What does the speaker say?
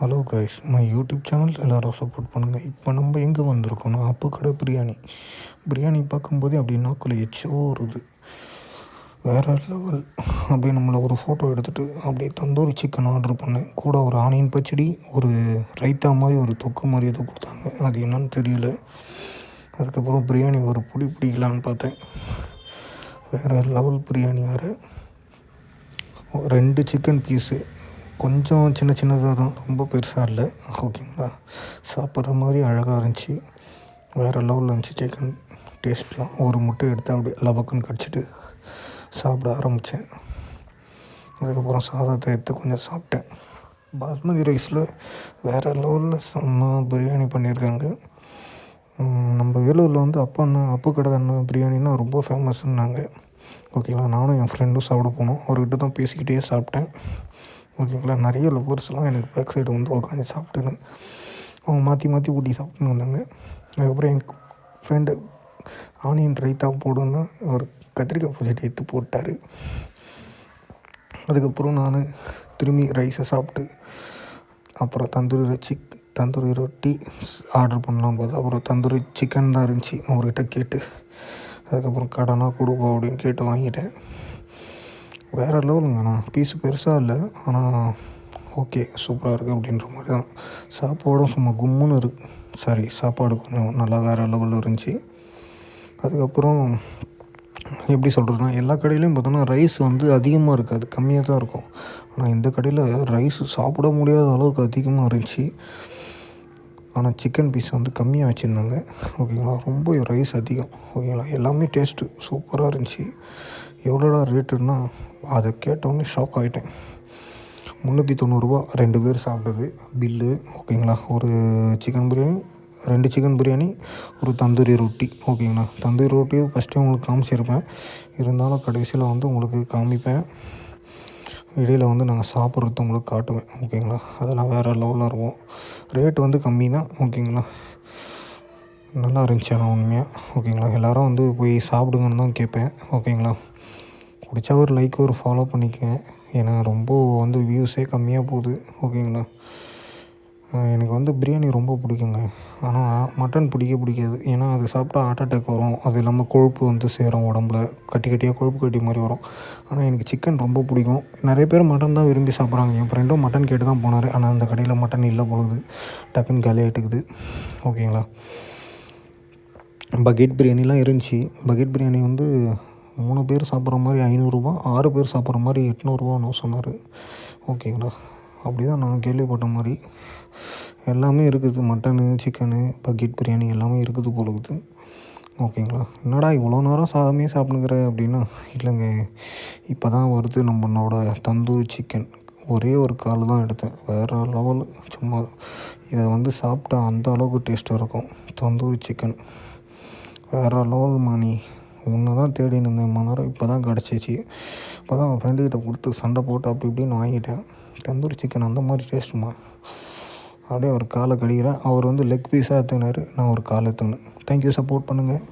Hello guys my YouTube channel எல்லோரும் support பண்ணுங்கள் இப்போ நம்ம எங்கே வந்திருக்கோம்னா அப்போ கடை பிரியாணி. பிரியாணி பார்க்கும்போதே அப்படி நாக்குள்ள எச்சோ வருது. வேறு லெவல் அப்படியே நம்மளை ஒரு ஃபோட்டோ எடுத்துகிட்டு அப்படியே தந்தூரி சிக்கன் ஆர்டர் பண்ணேன். கூட ஒரு ஆனியன் பச்சடி ஒரு ரைத்தா மாதிரி ஒரு தொக்கு மாதிரி ஏதோ கொடுத்தாங்க. அது என்னன்னு தெரியல. அதுக்கப்புறம் பிரியாணி ஒரு பிடி பிடிக்கலான்னு பார்த்தேன். வேறு லெவல் பிரியாணி வேறு. ரெண்டு சிக்கன் பீஸு கொஞ்சம் சின்ன சின்னதாக தான் ரொம்ப பெருசாக இல்லை. ஓகேங்களா? சாப்பிட்ற மாதிரி அழகாக இருந்துச்சு. வேறு லெவலில் இருந்துச்சு சிக்கன் டேஸ்ட்லாம் ஒரு முட்டை எடுத்து அப்படியே லபக்குன்னு கடிச்சிட்டு சாப்பிட ஆரம்பித்தேன் அதுக்கப்புறம் சாதத்தை எடுத்து கொஞ்சம் சாப்பிட்டேன். பாஸ்மதி ரைஸில் வேறு லெவலில் செம்ம பிரியாணி பண்ணியிருக்காங்க. நம்ம வேலூரில் வந்து அப்பா அண்ணன் அப்பு கடை அண்ணன் பிரியாணின்னா ரொம்ப ஃபேமஸ்ன்னாங்க ஓகேங்களா? நானும் என் ஃப்ரெண்டும் சாப்பிட போனோம். அவர்கிட்ட தான் பேசிக்கிட்டே சாப்பிட்டேன். ஓகேங்களா? நிறைய லவ்வர்ஸ்லாம் எனக்கு பேக் சைடு வந்து உட்காந்து சாப்பிட்டுன்னு அவங்க மாற்றி மாற்றி ஊட்டி சாப்பிட்டுன்னு வந்தாங்க. அதுக்கப்புறம் என் ஃப்ரெண்டு ஆனியன் ரைத்தா போடுன்னா அவர் கத்திரிக்காய் பூஜை எடுத்து போட்டார். அதுக்கப்புறம் நான் திரும்பி ரைஸை சாப்பிட்டு அப்புறம் தந்தூரி சிக் தந்தூரி ரொட்டி ஆர்டர் பண்ணலாம் போது அப்புறம் தந்தூரி சிக்கன் தான் இருந்துச்சு. அவர்கிட்ட கேட்டு அதுக்கப்புறம் கடனாக கொடுப்போம் அப்படின்னு கேட்டு வாங்கிட்டேன். வேறு லெவலுங்கண்ணா பீஸு பெருசாக இல்லை. ஆனால் ஓகே சூப்பராக இருக்குது அப்படின்ற மாதிரி தான் சாப்பாடும் சும்மா கும்முன்னு இருக்கு. சாரி சாப்பாடு கொஞ்சம் நல்லா வேறு லெவலில் இருந்துச்சு. அதுக்கப்புறம் எப்படி சொல்கிறதுனா எல்லா கடையிலையும் பார்த்தோன்னா ரைஸ் வந்து அதிகமாக இருக்காது கம்மியாக தான் இருக்கும். ஆனால் இந்த கடையில் ரைஸ் சாப்பிட முடியாத அளவுக்கு அதிகமாக இருந்துச்சு. ஆனால் சிக்கன் பீஸ் வந்து கம்மியாக வச்சுருந்தாங்க. ஓகேங்களா? ரொம்ப ரைஸ் அதிகம். ஓகேங்களா? எல்லாமே டேஸ்ட்டு சூப்பராக இருந்துச்சு. எவ்வளோடா ரேட்டுன்னா அதை கேட்டோடனே ஷாக் ஆகிட்டேன் முந்நூற்றி தொண்ணூறுரூவா ரெண்டு பேர் சாப்பிட்டது. பில்லு ஓகேங்களா ஒரு சிக்கன் பிரியாணி ரெண்டு சிக்கன் பிரியாணி ஒரு தந்தூரி ரொட்டி ஓகேங்களா தந்தூரி ரொட்டியும் ஃபஸ்ட்டு உங்களுக்கு காமிச்சிருப்பேன். இருந்தாலும் கடைசியில் வந்து உங்களுக்கு காமிப்பேன். இடையில் வந்து நாங்கள் சாப்பிட்றது உங்களுக்கு காட்டுவேன் ஓகேங்களா அதெல்லாம் வேறு லெவலில் இருக்கும். ரேட் வந்து கம்மி தான் ஓகேங்களா நல்லா இருந்துச்சு ஆனால் உண்மையாக ஓகேங்களா எல்லோரும் வந்து போய் சாப்பிடுங்கன்னு தான் கேட்பேன் ஓகேங்களா பிடிச்சா ஒரு லைக் ஒரு ஃபாலோ பண்ணிக்கங்க. ஏன்னா ரொம்ப வந்து வியூஸே கம்மியாக போகுது. ஓகேங்களா எனக்கு வந்து பிரியாணி ரொம்ப பிடிக்குங்க. ஆனால் மட்டன் பிடிக்க பிடிக்காது. ஏன்னா அது சாப்பிட்டா ஹார்ட் அட்டாக் வரும். அது இல்லாமல் கொழுப்பு வந்து சேரும் உடம்புல. கட்டி கட்டியாக கொழுப்பு கட்டி மாதிரி வரும். ஆனால் எனக்கு சிக்கன் ரொம்ப பிடிக்கும். நிறைய பேர் மட்டன் தான் விரும்பி சாப்பிட்றாங்க. என் ஃப்ரெண்டும் மட்டன் கேட்டு தான் போனார். ஆனால் அந்த கடையில் மட்டன் இல்லை பொழுது டக்குன்னு காலி ஓகேங்களா பக்கெட் பிரியாணிலாம் இருந்துச்சு. பக்கெட் பிரியாணி வந்து மூணு பேர் சாப்பிட்ற மாதிரி ஐநூறுரூபா ஆறு பேர் சாப்பிட்ற மாதிரி எட்நூறுரூவான்னு சொன்னார். ஓகேங்களா? அப்படி தான் நான் கேள்விப்பட்ட மாதிரி எல்லாமே இருக்குது. மட்டனு சிக்கனு பக்கெட் பிரியாணி எல்லாமே இருக்குது போல இருக்குது. ஓகேங்களா? என்னடா இவ்வளோ நேரம் சாதமே சாப்பிடுங்கிற அப்படின்னா இல்லைங்க. இப்போ தான் வருது நம்மளோட தந்தூரி சிக்கன். ஒரே ஒரு கால் தான் எடுத்தேன். வேறு லெவல். சும்மா இதை வந்து சாப்பிட்டா அந்த அளவுக்கு டேஸ்ட்டாக இருக்கும். தந்தூரி சிக்கன். வேறு லெவல் மணி. ஒன்று தான் தேடி இருந்தேன் மணி நேரம் இப்போ தான் கிடச்சிச்சு. இப்போ தான் அவன் ஃப்ரெண்டுக்கிட்ட கொடுத்து சண்டை போட்டு அப்படி இப்படின்னு வாங்கிட்டேன். தந்தூரி சிக்கன் அந்த மாதிரி டேஸ்ட்டுமா அப்படியே ஒரு காலை கடிக்கிறேன். அவர் வந்து லெக் பீஸாக எடுத்துக்கினாரு. நான் ஒரு காலை எடுத்துக்கினேன். தேங்க்யூ சப்போர்ட் பண்ணுங்கள்